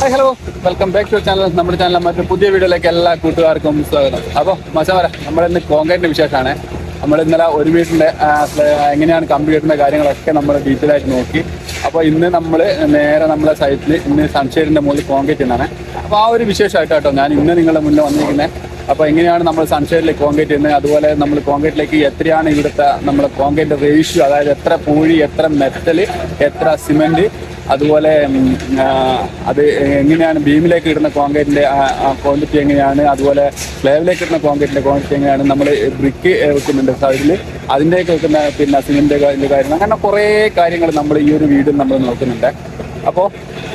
Hi hello welcome back to channel നമ്മുടെ channel മറ്റൊരു പുതിയ വീഡിയോയിലേക്ക് എല്ലാ കൂട്ടുകാർക്കും സ്വാഗതം. അപ്പോൾ മച്ചവര നമ്മളിന്ന് കോൺക്രീറ്റിന്റെ വിശേഷമാണ്. നമ്മൾ ഇന്നലെ ഒരു വീട്ടിന്റെ എങ്ങനെയാണ് കമ്പ്യൂട്ടറിന്റെ കാര്യങ്ങളൊക്കെ നമ്മൾ ഡീറ്റെയിൽ ആയിട്ട് നോക്കി. അപ്പോൾ ഇന്ന് നമ്മൾ നേരെ നമ്മളെ സൈറ്റിൽ ഇന്ന് സൺഷെയ്ഡിന്റെ മുകളിൽ കോൺക്രീറ്റ് ഉണ്ടാണ് അപ്പോൾ ആ ഒരു വിശേഷമായിട്ട് ഞാൻ ഇന്ന് നിങ്ങളുടെ മുന്നിൽ വന്നിരിക്കുന്നത് അപ്പോൾ എങ്ങനെയാണ് നമ്മൾ സൺഷെയ്ഡിലേക്ക് കോൺക്രീറ്റ് ചെയ്യുന്നത് അതുപോലെ നമ്മൾ കോൺക്രീറ്റിലേക്ക് എത്രയാണ് ഇവിടുത്തെ നമ്മൾ കോൺക്രീറ്റ് റേഷ്യോ അതായത് എത്ര പൂഴി എത്ര മെറ്റൽ എത്ര സിമെന്റ് അതുപോലെ അത് എങ്ങനെയാണ് ബീമിലേക്ക് ഇടുന്ന കോൺക്രീറ്റിന്റെ ക്വാണ്ടിറ്റി എങ്ങനെയാണ്? അതുപോലെ സ്ലേവിലേക്ക് ഇടുന്ന കോൺക്രീറ്റിന്റെ ക്വാണ്ടിറ്റി എങ്ങനെയാണ്? നമ്മൾ ബ്രിക്ക് വെക്കുന്നുണ്ട്. സൈഡിൽ അതിന്റെയൊക്കെ വെക്കുന്ന പിന്നെ സിമെന്റ് കാര്യം അങ്ങനെ കുറേ കാര്യങ്ങൾ നമ്മൾ ഈ ഒരു വീട് നമ്മൾ നോക്കുന്നുണ്ട്. അപ്പോൾ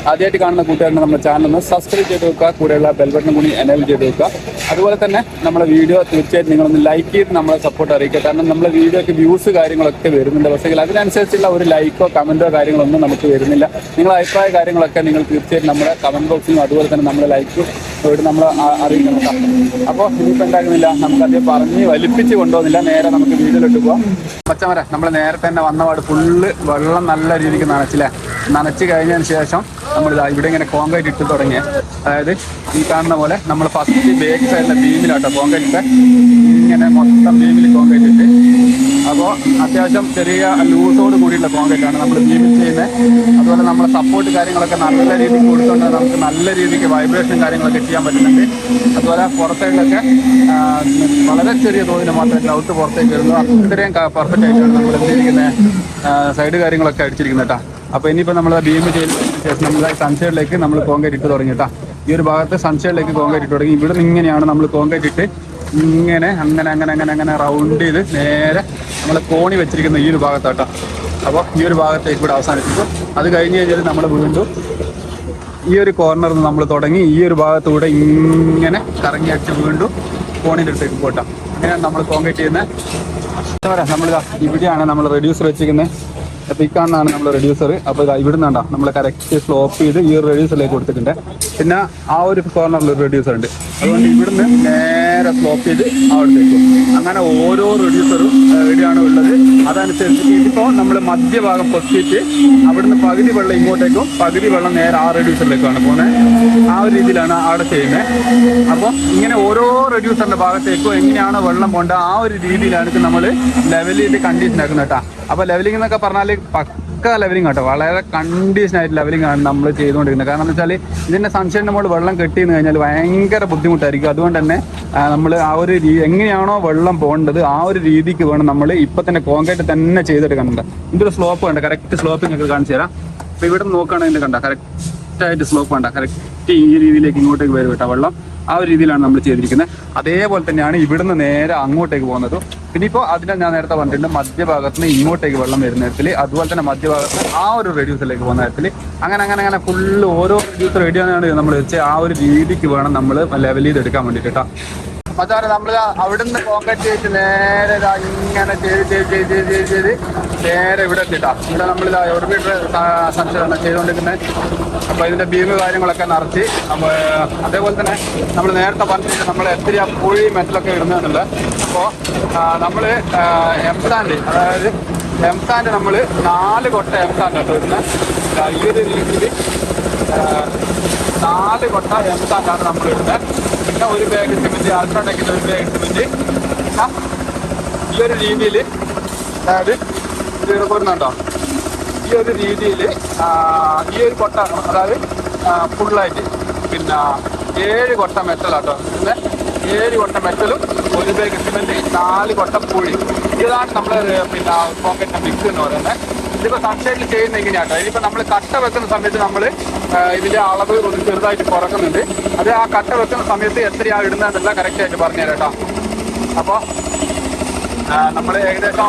ആദ്യമായിട്ട് കാണുന്ന കൂട്ടുകാരനെ നമ്മുടെ ഒന്ന് സബ്സ്ക്രൈബ് ചെയ്ത് വെക്കുക. കൂടെയുള്ള ബെൽ ബട്ടൺ കൂടി എനേബിൾ ചെയ്ത് വെക്കുക. അതുപോലെ തന്നെ നമ്മുടെ വീഡിയോ തീർച്ചയായിട്ടും നിങ്ങളൊന്ന് ലൈക്ക് ചെയ്ത് നമ്മളെ സപ്പോർട്ട് അറിയിക്കുക. കാരണം നമ്മുടെ വീഡിയോക്ക് വ്യൂസ് കാര്യങ്ങളൊക്കെ വരുന്നുണ്ട്. പക്ഷേ അതിനനുസരിച്ചുള്ള ഒരു ലൈക്കോ കമന്റോ കാര്യങ്ങളൊന്നും നമുക്ക് വരുന്നില്ല. നിങ്ങളുടെ അഭിപ്രായ കാര്യങ്ങളൊക്കെ നിങ്ങൾ തീർച്ചയായിട്ടും നമ്മുടെ കമന്റ് ബോക്സിലും അതുപോലെ തന്നെ നമ്മുടെ ലൈക്കും ഇവിടെ നമ്മൾ അറിയിക്കണം അപ്പോൾ ഇനിയിപ്പോൾ എന്താകുന്നില്ല നമുക്ക് അധികം പറഞ്ഞ് വലിപ്പിച്ച് കൊണ്ടുപോകുന്നില്ല. നേരെ നമുക്ക് വീഡിയോയിലോട്ട് പോവാം. പച്ചമര നമ്മൾ നേരത്തെ തന്നെ വന്നപാട് ഫുള്ള് വെള്ളം നല്ല രീതിക്ക് നനച്ചില്ലേ? നനച്ച് കഴിഞ്ഞതിന് ശേഷം നമ്മൾ ഇതാ ഇവിടെ ഇങ്ങനെ കോൺക്രീറ്റ് ഇട്ട് തുടങ്ങിയ. അതായത് ഈ കാണുന്ന പോലെ നമ്മൾ ഫസ്റ്റ് ബേക്ക് സൈഡിലെ ബീമിലാട്ടോ കോൺക്രീറ്റ് ഇങ്ങനെ മൊത്തം ബീമിൽ കോൺക്രീറ്റ് ഇട്ട്. അപ്പോൾ അത്യാവശ്യം ചെറിയ ലൂസോട് കൂടിയുള്ള കോൺക്രീറ്റ് ആണ് നമ്മൾ ബീമിൽ ചെയ്യുന്നത് അതുപോലെ നമ്മളെ സപ്പോർട്ട് കാര്യങ്ങളൊക്കെ നല്ല രീതിക്ക് കൊടുത്തുകൊണ്ട് നമുക്ക് നല്ല രീതിക്ക് വൈബ്രേഷൻ കാര്യങ്ങളൊക്കെ ചെയ്യാൻ പറ്റുന്നുണ്ട്. അതുപോലെ പുറത്തേക്കൊക്കെ വളരെ ചെറിയ തോതിൽ മാത്രമേ ഗ്രൗട്ട് പുറത്തേക്ക് വരുന്നു അത്രയും പെർഫെക്റ്റ് ആയിട്ടാണ് നമ്മൾ എന്തിരിക്കുന്നത് സൈഡ് കാര്യങ്ങളൊക്കെ അടിച്ചിരിക്കുന്നത് കേട്ടോ. അപ്പോൾ ഇനിയിപ്പോൾ നമ്മൾ ബീം ചെയ്തതിന് ശേഷം നമ്മൾ സൺസൈഡിലേക്ക് നമ്മൾ കോൺക്രീറ്റ് ഇട്ട് തുടങ്ങി കേട്ടോ ഈ ഒരു ഭാഗത്ത് സൺസൈഡിലേക്ക് കോൺക്രീറ്റ് ഇട്ട് തുടങ്ങി. ഇവിടെ ഇങ്ങനെയാണ് നമ്മൾ കോൺക്രീറ്റ് ഇട്ട് ഇങ്ങനെ അങ്ങനെ അങ്ങനെ അങ്ങനെ അങ്ങനെ റൗണ്ട് ചെയ്ത് നേരെ നമ്മൾ കോണി വെച്ചിരിക്കുന്ന ഈ ഒരു ഭാഗത്താട്ടോ അപ്പോൾ ഈ ഒരു ഭാഗത്തേക്ക് ഇവിടെ അവസാനിപ്പിക്കും അത് കഴിഞ്ഞ് കഴിഞ്ഞാൽ നമ്മൾ വീണ്ടും ഈ ഒരു കോർണറിൽ നിന്ന് നമ്മൾ തുടങ്ങി ഈ ഒരു ഭാഗത്തൂടെ ഇങ്ങനെ കറങ്ങി അടിച്ച് വീണ്ടും കോണിന്റെ അടുത്തേക്ക് പോട്ടാം. അങ്ങനെയാണ് നമ്മൾ കോൺക്രീറ്റ് ചെയ്യുന്നത്. നമ്മൾ ഇവിടെയാണ് നമ്മൾ റെഡ്യൂസർ വെച്ചിരിക്കുന്നത് കാണുന്നതാണ് നമ്മൾ റെഡ്യൂസർ അപ്പോൾ ഇവിടെ നിന്നാണ്ടാ നമ്മൾ കറക്റ്റ് സ്ലോപ്പ് ചെയ്ത് ഈ ഒരു റെഡ്യൂസറിലേക്ക് കൊടുത്തിട്ടുണ്ട്. പിന്നെ ആ ഒരു കോർണറിൽ ഒരു റെഡ്യൂസർ ഉണ്ട്. അതുകൊണ്ട് ഇവിടുന്ന് നേരെ സ്ലോപ്പ് ചെയ്ത് അവിടത്തേക്ക് അങ്ങനെ ഓരോ റെഡ്യൂസറും എവിടെയാണ് ഉള്ളത്. അതനുസരിച്ച് ഇപ്പോൾ നമ്മൾ മധ്യഭാഗം പൊട്ടിയിട്ട് അവിടുന്ന് പകുതി വെള്ളം ഇങ്ങോട്ടേക്കും പകുതി വെള്ളം നേരെ ആ റെഡ്യൂസറിലേക്കാണ് പോകുന്നത് ആ ഒരു രീതിയിലാണ് അവിടെ ചെയ്യുന്നത് അപ്പോൾ ഇങ്ങനെ ഓരോ റെഡ്യൂസറിന്റെ ഭാഗത്തേക്കും എങ്ങനെയാണ് വെള്ളം പോകേണ്ടത് ആ ഒരു രീതിയിലാണ് നമ്മൾ ചെയ്ത് കണ്ടീഷൻ ആക്കുന്നത് കേട്ടോ. അപ്പോൾ ലെവലിംഗ് എന്നൊക്കെ പറഞ്ഞാൽ പക്ക ലെവലിംഗ് കേട്ടോ വളരെ കണ്ടീഷൻ ആയിട്ട് ലെവലിംഗ് ആണ് നമ്മൾ ചെയ്തുകൊണ്ടിരിക്കുന്നത്. കാരണം എന്ന് വെച്ചാൽ ഇതിന്റെ സൺഷൈഡിന്റെ മുകളിൽ വെള്ളം കെട്ടി എന്ന് കഴിഞ്ഞാൽ ഭയങ്കര ബുദ്ധിമുട്ടായിരിക്കും. അതുകൊണ്ട് തന്നെ നമ്മൾ ആ ഒരു എങ്ങനെയാണോ വെള്ളം പോകേണ്ടത് ആ ഒരു രീതിക്ക് വേണം നമ്മൾ ഇപ്പൊ തന്നെ കോൺക്രീറ്റ് തന്നെ ചെയ്തെടുക്കുന്നുണ്ട് ഇതിന്റെ സ്ലോപ്പ് കണ്ട കറക്റ്റ് സ്ലോപ്പ് നിങ്ങൾക്ക് കാണിച്ചു തരാം. അപ്പൊ ഇവിടെ നോക്കുകയാണെങ്കിൽ കണ്ട? കറക്റ്റ് ആയിട്ട് സ്ലോപ്പ് വേണ്ട. കറക്റ്റ് ഈ രീതിയിലേക്ക് ഇങ്ങോട്ടേക്ക് വരും കേട്ടോ വെള്ളം. ആ ഒരു രീതിയിലാണ് നമ്മൾ ചെയ്തിരിക്കുന്നത്. അതേപോലെ തന്നെയാണ് ഇവിടുന്ന് നേരെ അങ്ങോട്ടേക്ക് പോകുന്നത്. പിന്നെ ഇപ്പോൾ അതിനെ ഞാൻ നേരത്തെ പറഞ്ഞിട്ടുണ്ട് മധ്യഭാഗത്ത് നിന്ന് ഇങ്ങോട്ടേക്ക് വെള്ളം വരുന്ന തരത്തിൽ അതുപോലെ തന്നെ മധ്യഭാഗത്ത് ആ ഒരു റെഡ്യൂസിലേക്ക് പോകുന്ന തരത്തിൽ അങ്ങനെ അങ്ങനെ അങ്ങനെ ഫുള്ള് ഓരോ റെഡ്യൂസ് റെഡിയാണ് നമ്മൾ വെച്ച് ആ ഒരു രീതിക്ക് വേണം നമ്മൾ ലെവൽ ചെയ്ത് എടുക്കാൻ വേണ്ടിയിട്ട് കേട്ടോ. മച്ചാരെ നമ്മൾ അവിടുന്ന് കോൺടാക്ട് ചെയ്ത് നേരെ ഇങ്ങനെ ചെയ്ത് ചെയ്ത് ചെയ്ത് ചെയ്ത് ചെയ്ത് ചെയ്ത് നേരെ ഇവിടെ എത്തിട്ടാ. ഇവിടെ ഒരു മീറ്റർ സംശയമാണ് ചെയ്തുകൊണ്ടിരിക്കുന്നത് അപ്പോൾ ഇതിന്റെ ബീം കാര്യങ്ങളൊക്കെ നിറച്ച് അതേപോലെ തന്നെ നമ്മൾ നേരത്തെ പറഞ്ഞിട്ട് നമ്മൾ എത്ര പുഴി മെറ്റലൊക്കെ ഇടുന്നുണ്ട് അപ്പോൾ നമ്മൾ എംസാൻഡ് അതായത് എംസാൻഡ് നമ്മൾ നാല് കൊട്ട എംസാൻഡ് കേട്ടോ ഇടുന്നത് ഈ ഒരു രീതിയിൽ നാല് കൊട്ട എംസാൻഡാണ് നമ്മൾ ഇടുന്നത് പിന്നെ ഒരു ബാഗ് സിമെന്റ് അൾട്രാടെക്കിന്റെ ഒരു ബാഗ് സിമെന്റ് ഈ ഒരു രീതിയിൽ അതായത് ഇവിടെ പോരുന്നുണ്ടോ? ഈ ഒരു രീതിയിൽ ഈ ഒരു കൊട്ട അതായത് ഫുള്ളായിട്ട് പിന്നെ ഏഴ് കൊട്ട മെറ്റലാട്ടോ പിന്നെ ഏഴ് കൊട്ട മെറ്റലും ഒരു ബാഗ് സിമെന്റ് നാല് കൊട്ട പുഴി. ഇതാണ് നമ്മൾ പിന്നെ പോക്കറ്റിന്റെ മിക്സ് എന്ന് പറയുന്നത്. ഇതിപ്പോ സൺഷൈഡിൽ ചെയ്യുന്ന ഇങ്ങനെയാട്ടോ ഇതിപ്പോ നമ്മൾ കട്ട വെക്കുന്ന സമയത്ത് നമ്മൾ ഇതിന്റെ അളവ് ഒന്ന് ചെറുതായിട്ട് കുറക്കുന്നുണ്ട്. അത് ആ കട്ട വെക്കുന്ന സമയത്ത് എത്രയാ ഇടുന്നതെന്നല്ല കറക്റ്റ് ആയിട്ട് പറഞ്ഞുതരാം കേട്ടോ. അപ്പോൾ നമ്മൾ ഏകദേശം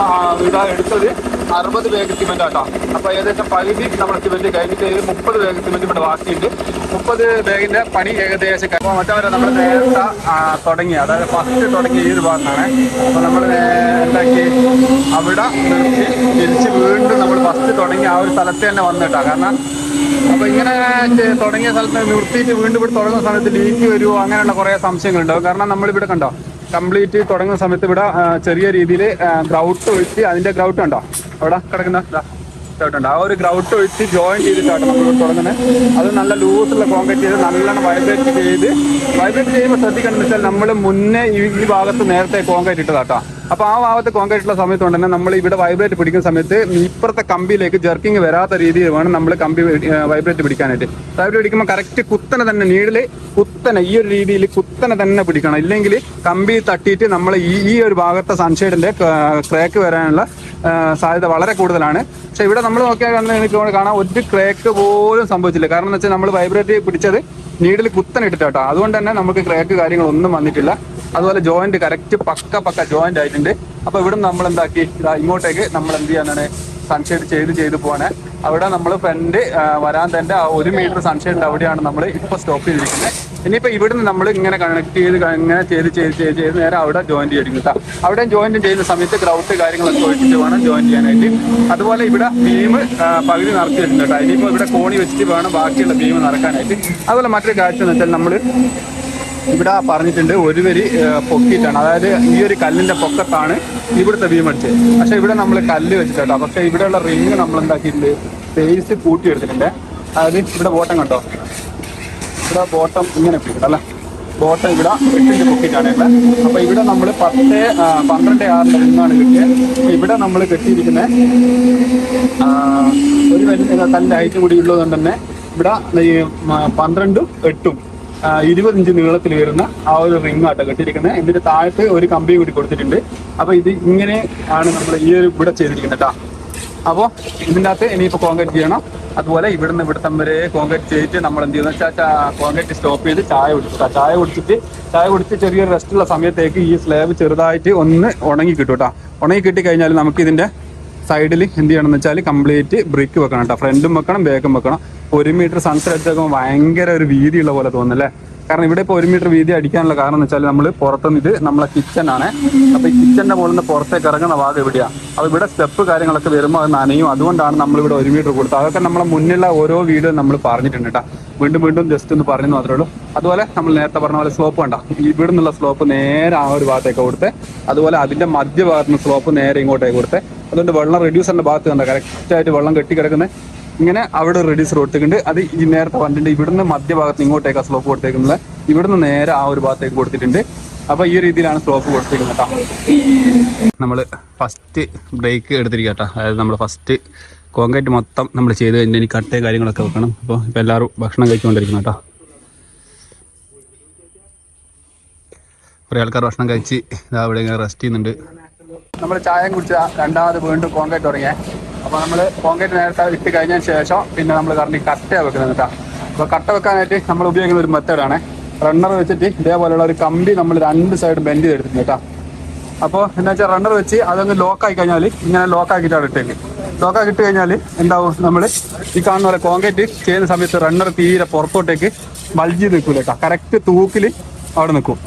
ഇതാ എടുത്തത്. അറുപത് ബാഗ് സിമെന്റ് ആട്ടോ. അപ്പൊ ഏകദേശം പകുതി നമ്മൾ സിമെന്റ് കഴിഞ്ഞിട്ട് മുപ്പത് ബാഗ് സിമെന്റ് ഇവിടെ ബാക്കിയുണ്ട്. മുപ്പത് ബാഗിന്റെ പണി ഏകദേശം കഴിഞ്ഞു. അപ്പൊ മറ്റവരെ നമ്മൾ നേരത്തെ തുടങ്ങി. അതായത് ഫസ്റ്റ് തുടങ്ങി ഈ ഒരു ഭാഗത്താണ്. അപ്പൊ നമ്മൾ എന്താക്കി? അവിടെ നിർത്തി. തിരിച്ച് വീണ്ടും നമ്മൾ ഫസ്റ്റ് തുടങ്ങി ആ ഒരു സ്ഥലത്ത് തന്നെ വന്നിട്ടാ. കാരണം അപ്പൊ ഇങ്ങനെ തുടങ്ങിയ സ്ഥലത്ത് നിർത്തിയിട്ട് വീണ്ടും ഇവിടെ തുടങ്ങുന്ന സമയത്ത് ലീക്ക് വരുമോ അങ്ങനെയുള്ള കുറെ സംശയങ്ങളുണ്ടാവും കാരണം നമ്മളിവിടെ കണ്ടോ? കംപ്ലീറ്റ് തുടങ്ങുന്ന സമയത്ത് ഇവിടെ ചെറിയ രീതിയിൽ ഗ്രൗട്ട് ഒഴിച്ച് അതിന്റെ ഗ്രൗട്ട് ഉണ്ടോ അവിടെ കിടക്കുന്ന? ദാ. ഇട്ടിട്ടുണ്ട് ആ ഒരു ഗ്രൗട്ട് ഒഴിച്ച് ജോയിൻ ചെയ്ത് നമ്മൾ തുടങ്ങുന്നത് അത് നല്ല ലൂസുള്ള കോൺക്രീറ്റ് ചെയ്ത് നല്ലോണം വൈബ്രേറ്റ് ചെയ്ത് വൈബ്രേറ്റ് ചെയ്യുമ്പോൾ ശ്രദ്ധിക്കണം വെച്ചാൽ നമ്മൾ മുന്നേ ഈ ഭാഗത്ത് നേരത്തെ കോൺക്രീറ്റ് ഇട്ടതാട്ടോ. അപ്പൊ ആ ഭാഗത്ത് കോൺക്രീറ്റ് ഉള്ള സമയത്ത് തന്നെ നമ്മൾ ഇവിടെ വൈബ്രേറ്റ് പിടിക്കുന്ന സമയത്ത് ഇപ്പുറത്തെ കമ്പിയിലേക്ക് ജർക്കിങ് വരാത്ത രീതിയിൽ വേണം നമ്മൾ കമ്പി വൈബ്രേറ്റ് പിടിക്കാനായിട്ട്. വൈബ്രേറ്റ് പിടിക്കുമ്പോൾ കറക്റ്റ് കുത്തനെ തന്നെ നീഡിൽ കുത്തനെ ഈ ഒരു രീതിയിൽ കുത്തനെ തന്നെ പിടിക്കണം. ഇല്ലെങ്കിൽ കമ്പി തട്ടിയിട്ട് നമ്മൾ ഈ ഈ ഒരു ഭാഗത്തെ സൺഷെയ്ഡിന്റെ ക്രാക്ക് വരാനുള്ള സാധ്യത വളരെ കൂടുതലാണ്. പക്ഷെ ഇവിടെ നമ്മൾ നോക്കിയാൽ എനിക്ക് കാണാം ഒരു ക്രേക്ക് പോലും സംഭവിച്ചില്ല. കാരണം എന്ന് വെച്ചാൽ നമ്മൾ വൈബ്രേറ്റ് പിടിച്ചത് നീഡിൽ കുത്തനെ ഇട്ടിട്ടാട്ടോ അതുകൊണ്ട് തന്നെ നമുക്ക് ക്രേക്ക് കാര്യങ്ങളൊന്നും വന്നിട്ടില്ല. അതുപോലെ ജോയിന്റ് കറക്റ്റ് പക്ക പക്ക ജോയിന്റ് ആയിട്ടുണ്ട്. അപ്പൊ ഇവിടെ നമ്മൾ എന്താക്കി? ഇങ്ങോട്ടേക്ക് നമ്മൾ എന്ത് ചെയ്യാനാണ്? സൺഷെയ്ഡ് ചെയ്ത് ചെയ്ത് പോവാണ്. അവിടെ നമ്മൾ ഫ്രണ്ട് വരാൻ തന്നെ ഒരു മീറ്റർ സൺഷെയ്ഡിന്റെ അവിടെയാണ് നമ്മൾ ഇപ്പൊ സ്റ്റോപ്പ് ചെയ്തിരിക്കുന്നത്. ഇനിയിപ്പോ ഇവിടുന്ന് നമ്മൾ ഇങ്ങനെ കണക്ട് ചെയ്ത് ഇങ്ങനെ ചെയ്ത് ചെയ്ത് ചെയ്ത് ചെയ്ത് നേരെ അവിടെ ജോയിൻ ചെയ്യും കേട്ടോ അവിടെ ജോയിൻ ചെയ്യുന്ന സമയത്ത് ഗ്രൗണ്ട് കാര്യങ്ങളൊക്കെ ഒഴിച്ചിട്ട് വേണം ജോയിൻ ചെയ്യാനായിട്ട്. അതുപോലെ ഇവിടെ ബീം പകുതി നടത്തി വെച്ചിട്ടുണ്ട് കേട്ടോ ഇനിയിപ്പോൾ ഇവിടെ കോണി വെച്ചിട്ട് വേണം ബാക്കിയുള്ള ബീം നടക്കാനായിട്ട് അതുപോലെ മറ്റൊരു കാഴ്ച എന്ന് വെച്ചാൽ നമ്മൾ ഇവിടെ പറഞ്ഞിട്ടുണ്ട് ഒരു വരി പൊക്കിയിട്ടാണ്. അതായത് ഈ ഒരു കല്ലിന്റെ പൊക്കത്താണ് ഇവിടുത്തെ ബീം അടിച്ചത്. പക്ഷെ ഇവിടെ നമ്മൾ കല്ല് വെച്ചിട്ടോ പക്ഷെ ഇവിടെയുള്ള റിങ് നമ്മൾ എന്താക്കിയിട്ടുണ്ട് സ്പേസ് കൂട്ടി എടുത്തിട്ടുണ്ട് അതായത് ഇവിടെ ബോട്ടം കണ്ടോ? ഇവിടെ ബോട്ടം ഇങ്ങനെ ഇട്ടിട്ടുണ്ട് അല്ലേ? ബോട്ടം ഇവിടെ വെട്ടിന്റെ പൊക്കിട്ടാണ് ഉള്ളത് അപ്പൊ ഇവിടെ നമ്മൾ പത്ത് പന്ത്രണ്ട് ആറിന്റെ നിന്നാണ് കിട്ടിയത് ഇവിടെ നമ്മൾ കെട്ടിയിരിക്കുന്നത് ഒരു വലിയ തന്റെ ഹൈറ്റ് കൂടി ഉള്ളതുകൊണ്ട് തന്നെ ഇവിടെ പന്ത്രണ്ടും എട്ടും ഇരുപത് ഇഞ്ച് നീളത്തിൽ വരുന്ന ആ ഒരു റിംഗ് ആട്ടോ കെട്ടിയിരിക്കുന്നത് എന്നിട്ട് താഴത്ത് ഒരു കമ്പി കൂടി കൊടുത്തിട്ടുണ്ട്. അപ്പൊ ഇത് ഇങ്ങനെ ആണ് നമ്മൾ ഈ ഒരു ഇവിടെ ചെയ്തിരിക്കുന്നത് കേട്ടോ അപ്പോൾ ഇതിന്റെ അകത്ത് ഇനിയിപ്പോൾ കോൺക്രീറ്റ് ചെയ്യണം. അതുപോലെ ഇവിടുന്ന് ഇവിടുത്തെ വരെ കോൺക്രീറ്റ് ചെയ്തിട്ട് നമ്മൾ എന്ത് ചെയ്യുന്ന വെച്ചാൽ കോൺക്രീറ്റ് സ്റ്റോപ്പ് ചെയ്ത് ചായ കുടിച്ചിട്ടാ ചായ കുടിച്ചിട്ട് ചായ കുടിച്ച് ചെറിയൊരു റെസ്റ്റ് ഉള്ള സമയത്തേക്ക് ഈ സ്ലാബ് ചെറുതായിട്ട് ഒന്ന് ഉണങ്ങി കിട്ടും കേട്ടോ. ഉണങ്ങി കിട്ടി കഴിഞ്ഞാൽ നമുക്ക് ഇതിന്റെ സൈഡിൽ എന്ത് ചെയ്യണം എന്ന് വെച്ചാൽ കംപ്ലീറ്റ് ബ്രിക്ക് വെക്കണം കേട്ടോ. ഫ്രണ്ടും വെക്കണം ബാക്കും വെക്കണം. ഒരു മീറ്റർ സൺസെറ്റ് എടുത്തേക്കുമ്പോൾ ഭയങ്കര ഒരു വീതിയുള്ള പോലെ തോന്നുന്നല്ലേ? കാരണം ഇവിടെ ഇപ്പോൾ ഒരു മീറ്റർ വീതി അടിക്കാനുള്ള കാരണം എന്ന് വെച്ചാൽ നമ്മൾ പുറത്തുനിന്ന് ഇത് നമ്മളെ കിച്ചൺ ആണ്. അപ്പോൾ ഈ കിച്ചണിന്റെ മുകളിൽ നിന്ന് പുറത്തേക്ക് ഇറങ്ങുന്ന ഭാഗം എവിടെയാണ് അപ്പോൾ ഇവിടെ സ്റ്റെപ്പ് കാര്യങ്ങളൊക്കെ വരുമ്പോൾ അത് നനയും. അതുകൊണ്ടാണ് നമ്മൾ ഇവിടെ ഒരു മീറ്റർ കൊടുത്തത്. അതൊക്കെ നമ്മളെ മുന്നിലുള്ള ഓരോ വീഡിയോ നമ്മൾ പറഞ്ഞിട്ടുണ്ട് കേട്ടോ. വീണ്ടും വീണ്ടും ജസ്റ്റ് ഒന്ന് പറഞ്ഞു മാത്രമേ ഉള്ളൂ. അതുപോലെ നമ്മൾ നേരത്തെ പറഞ്ഞ പോലെ സ്ലോപ്പ് കണ്ട? ഇവിടെ നിന്നുള്ള സ്ലോപ്പ് നേരെ ആ ഒരു ഭാഗത്തേക്ക് കൊടുത്ത്. അതുപോലെ അതിന്റെ മധ്യഭാഗത്ത് നിന്ന് സ്ലോപ്പ് നേരെ ഇങ്ങോട്ടേക്ക് കൊടുത്ത്. അതുകൊണ്ട് വെള്ളം റെഡ്യൂസറിന്റെ ഭാഗത്ത് കണ്ട? കറക്റ്റായിട്ട് വെള്ളം കെട്ടി കിടക്കുന്നത് ഇങ്ങനെ അവിടെ റെഡീസ് കൊടുത്തിട്ടുണ്ട് അത് ഈ നേരത്തെ വന്നിട്ടുണ്ട് ഇവിടുന്ന് മധ്യഭാഗത്ത് ഇങ്ങോട്ടേക്ക് സ്ലോപ്പ് കൊടുത്തേക്കുന്നത്. ഇവിടുന്ന് നേരെ ആ ഒരു ഭാഗത്തേക്ക് കൊടുത്തിട്ടുണ്ട്. അപ്പൊ ഈ രീതിയിലാണ് സ്ലോപ്പ് കൊടുത്തിരിക്കുന്നത് കേട്ടോ. നമ്മൾ ഫസ്റ്റ് ബ്രേക്ക് എടുത്തിരിക്കുക കേട്ടോ. അതായത് നമ്മൾ ഫസ്റ്റ് കോൺക്രീറ്റ് മൊത്തം നമ്മൾ ചെയ്ത് കഴിഞ്ഞാൽ ഇനി കട്ടേ കാര്യങ്ങളൊക്കെ വെക്കണം. അപ്പോൾ ഇപ്പൊ എല്ലാവരും ഭക്ഷണം കഴിച്ചുകൊണ്ടിരിക്കുന്നു കേട്ടോ. കുറേ ആൾക്കാർ ഭക്ഷണം കഴിച്ച് ഇതാ ഇങ്ങനെ റെസ്റ്റ് ചെയ്യുന്നുണ്ട്. നമ്മൾ ചായം കുടിച്ച രണ്ടാമത് വീണ്ടും കോൺക്രീറ്റ് തുടങ്ങിയേ. അപ്പോൾ നമ്മൾ കോൺക്രീറ്റ് നേരത്തെ ഇട്ട് കഴിഞ്ഞതിന് ശേഷം പിന്നെ നമ്മൾ കറണ്ട് കട്ട വെക്കുന്നത് കേട്ടോ അപ്പോൾ കട്ട വെക്കാനായിട്ട് നമ്മൾ ഉപയോഗിക്കുന്ന ഒരു മെത്തേഡാണ് റണ്ണർ വെച്ചിട്ട് ഇതേപോലെയുള്ള ഒരു കമ്പി നമ്മൾ രണ്ട് സൈഡ് ബെൻഡ് ചെയ്തെടുത്തിട്ടുണ്ട് കേട്ടോ അപ്പോൾ എന്താ വെച്ചാൽ റണ്ണർ വെച്ച് ലോക്ക് ലോക്കായി കഴിഞ്ഞാൽ ഇങ്ങനെ ലോക്കാക്കിയിട്ടാണ് ഇട്ടേക്ക്. ലോക്കാക്കി ഇട്ട് കഴിഞ്ഞാൽ എന്താവും? നമ്മൾ ഈ കാണുന്ന പോലെ കോൺക്രീറ്റ് ചെയ്യുന്ന സമയത്ത് റണ്ണർ തീരെ പുറത്തോട്ടേക്ക് മൾജി നിൽക്കൂലേക്കാ കറക്റ്റ് തൂക്കിൽ അവിടെ നിൽക്കും.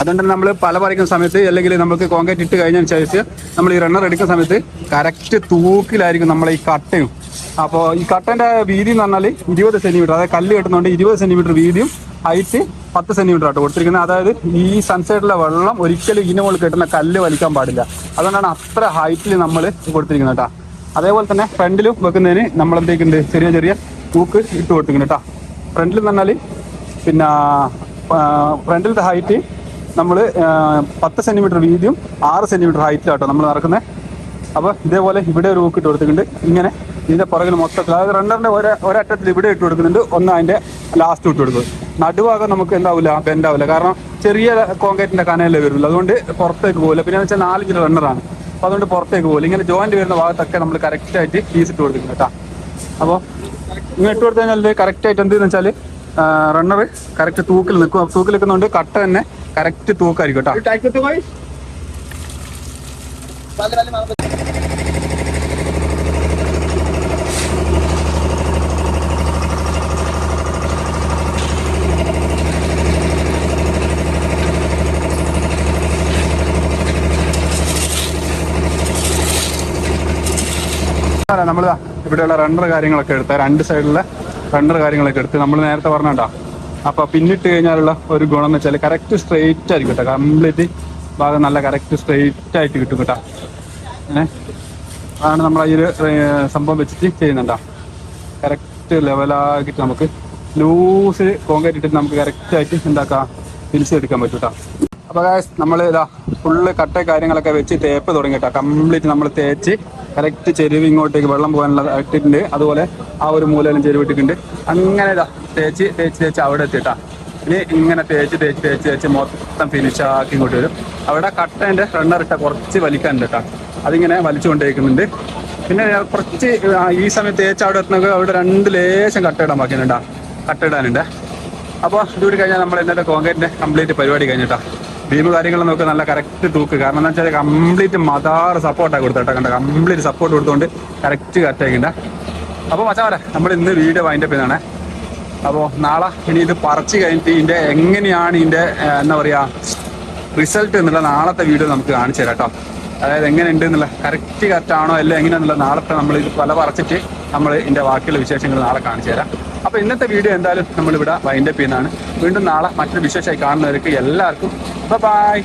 അതുകൊണ്ട് നമ്മൾ പല പറിക്കുന്ന സമയത്ത് അല്ലെങ്കിൽ നമുക്ക് കോൺക്രീറ്റ് ഇട്ട് ശേഷം നമ്മൾ ഈ റണ്ണർ എടുക്കുന്ന സമയത്ത് കറക്റ്റ് തൂക്കിലായിരിക്കും നമ്മളെ ഈ കട്ടയും അപ്പോൾ ഈ കട്ടന്റെ വീതി എന്ന് പറഞ്ഞാൽ ഇരുപത് സെന്റിമീറ്റർ അതായത് കല്ല് കെട്ടുന്നതുകൊണ്ട് ഇരുപത് സെന്റിമീറ്റർ വീതിയും ഹൈറ്റ് പത്ത് സെന്റിമീറ്റർ ആട്ടോ കൊടുത്തിരിക്കുന്നത്. അതായത് ഈ സൺസൈഡിലെ വെള്ളം ഒരിക്കലും ഇതിന് മുകളിൽ കെട്ടുന്ന കല്ല് വലിക്കാൻ പാടില്ല. അതുകൊണ്ടാണ് അത്ര ഹൈറ്റിൽ നമ്മൾ കൊടുത്തിരിക്കുന്നത് കേട്ടോ അതേപോലെ തന്നെ ഫ്രണ്ടിലും വെക്കുന്നതിന് നമ്മൾ എന്തൊക്കെയുണ്ട് ചെറിയ ചെറിയ തൂക്ക് ഇട്ട് കൊടുത്തിരിക്കുന്നു കേട്ടോ ഫ്രണ്ടിൽ എന്ന് പറഞ്ഞാൽ പിന്നെ ഫ്രണ്ടിലത്തെ ഹൈറ്റ് നമ്മൾ പത്ത് സെന്റിമീറ്റർ വീതിയും ആറ് സെന്റിമീറ്റർ ഹൈറ്റിലാട്ടോ നമ്മൾ നടക്കുന്നത് അപ്പോൾ ഇതേപോലെ ഇവിടെ ഒരു ഊക്ക് ഇട്ട് കൊടുത്തിട്ടുണ്ട്. ഇങ്ങനെ ഇതിന്റെ പുറകിൽ മൊത്തത്തിൽ അതായത് റണ്ണറിന്റെ ഒരേ ഒരറ്റത്തിൽ ഇവിടെ ഇട്ട് കൊടുക്കുന്നുണ്ട്. ഒന്ന് അതിന്റെ ലാസ്റ്റ് ഇട്ട് കൊടുക്കും. നടുഭാഗം നമുക്ക് എന്താവില്ല ബെൻഡാവില്ല കാരണം ചെറിയ കോൺക്രീറ്റിന്റെ കനയല്ലേ വരുള്ളൂ. അതുകൊണ്ട് പുറത്തേക്ക് പോകില്ല പിന്നെ വെച്ചാൽ നാല് കിലോ റണ്ണറാണ് അപ്പോൾ അതുകൊണ്ട് പുറത്തേക്ക് പോകില്ല ഇങ്ങനെ ജോയിന്റ് വരുന്ന ഭാഗത്തൊക്കെ നമ്മൾ കറക്റ്റ് ആയിട്ട് പീസ് ഇട്ട് കൊടുക്കുന്നു കേട്ടോ. അപ്പോൾ ഇങ്ങനെ ഇട്ട് കൊടുത്തു കഴിഞ്ഞാൽ കറക്റ്റ് ആയിട്ട് എന്തെന്ന് വെച്ചാൽ റണ്ണർ കറക്റ്റ് തൂക്കിൽ നിൽക്കും. തൂക്കിൽ നിൽക്കുന്നതുകൊണ്ട് കട്ട തന്നെ കറക്റ്റ് തൂക്കായിരിക്കും കേട്ടോ. നമ്മൾ ഇവിടെയുള്ള റണ്ണർ കാര്യങ്ങളൊക്കെ എടുത്ത രണ്ട് സൈഡിലെ റണ്ണർ കാര്യങ്ങളൊക്കെ എടുത്ത് നമ്മൾ നേരത്തെ പറഞ്ഞോണ്ടാ അപ്പൊ പിന്നിട്ട് കഴിഞ്ഞാലുള്ള ഒരു ഗുണം എന്ന് വെച്ചാൽ കറക്റ്റ് സ്ട്രെയിറ്റ് ആയിരിക്കും കേട്ടോ. കംപ്ലീറ്റ് ഭാഗം നല്ല കറക്റ്റ് സ്ട്രെയിറ്റ് ആയിട്ട് കിട്ടും കേട്ടോ. ഏഹ് ആണ് നമ്മൾ ഈ ഒരു സംഭവം വെച്ചിട്ട് ചെയ്യുന്നുണ്ടോ? കറക്റ്റ് ലെവലാക്കിയിട്ട് നമുക്ക് ലൂസ് കോൺക്രീറ്റ് ഇട്ടിട്ട് നമുക്ക് കറക്റ്റ് ആയിട്ട് എന്താക്കാം? തിരിച്ചെടുക്കാൻ പറ്റും കേട്ടോ. അപ്പൊ നമ്മൾ ഇതാ ഫുള്ള് കട്ട കാര്യങ്ങളൊക്കെ വെച്ച് തേപ്പ് തുടങ്ങി കേട്ടോ. കംപ്ലീറ്റ് നമ്മൾ തേച്ച് കറക്റ്റ് ചെരുവ് ഇങ്ങോട്ടേക്ക് വെള്ളം പോകാനുള്ള ഇട്ടിട്ടുണ്ട്. അതുപോലെ ആ ഒരു മൂലയിലും ചെരുവ് ഇട്ടിട്ടുണ്ട്. അങ്ങനെ ഇതാ തേച്ച് തേച്ച് തേച്ച് അവിടെ എത്തിട്ടാ ഇനി ഇങ്ങനെ തേച്ച് തേച്ച് തേച്ച് തേച്ച് മൊത്തം ഫിനിഷ് ആക്കി ഇങ്ങോട്ട് വരും. അവിടെ കട്ടേന്റെ റണ്ണർ ഇട്ട കുറച്ച് വലിക്കാനുണ്ട് കേട്ടോ. അതിങ്ങനെ വലിച്ചുകൊണ്ടിരിക്കുന്നുണ്ട് പിന്നെ കുറച്ച് ഈ സമയത്ത് തേച്ച് അവിടെ എത്തുന്നൊക്കെ അവിടെ രണ്ട് ലേശം കട്ടയിടാൻ ബാക്കിയുണ്ടാ കട്ടയിടാനുണ്ട് അപ്പോൾ ഇതുകൂടി കഴിഞ്ഞാൽ നമ്മൾ ഇന്നത്തെ കോൺക്രീറ്റിന്റെ കംപ്ലീറ്റ് പരിപാടി കഴിഞ്ഞിട്ടാ. ബീം കാര്യങ്ങൾ നോക്കി നല്ല കറക്റ്റ് തൂക്ക്. കാരണം എന്താ വെച്ചാൽ കംപ്ലീറ്റ് മതാർ സപ്പോർട്ടാണ് കൊടുത്തേട്ടാ കണ്ട? കംപ്ലീറ്റ് സപ്പോർട്ട് കൊടുത്തുകൊണ്ട് കറക്റ്റ് കറക്റ്റാക്കിണ്ട അപ്പോൾ മച്ചാവരെ നമ്മൾ ഇന്ന് വീഡിയോ വൈൻഡപ്പ് ചെയ്താണ് അപ്പോൾ നാളെ ഇനി ഇത് പറിച്ച് കഴിഞ്ഞിട്ട് ഇതിന്റെ എങ്ങനെയാണ് ഇതിന്റെ ഏർ, എന്താ പറയാ റിസൾട്ട് എന്നുള്ള നാളത്തെ വീഡിയോ നമുക്ക് കാണിച്ചു തരാം കേട്ടോ. അതായത് എങ്ങനെയുണ്ട് എന്നുള്ള കറക്റ്റ് കറക്റ്റ് ആണോ അല്ല എങ്ങനെയാണെന്നുള്ള നാളത്തെ നമ്മൾ ഇത് പല പറിച്ചിട്ട് നമ്മൾ ഇതിന്റെ ബാക്കിയുള്ള വിശേഷങ്ങൾ നാളെ കാണിച്ചു തരാം. അപ്പൊ ഇന്നത്തെ വീഡിയോ എന്തായാലും നമ്മളിവിടെ വൈൻഡപ്പ് ചെയ്യുന്നതാണ്. വീണ്ടും നാളെ മറ്റൊരു വിശേഷമായി കാണുന്നവർക്ക് എല്ലാവർക്കും ബൈ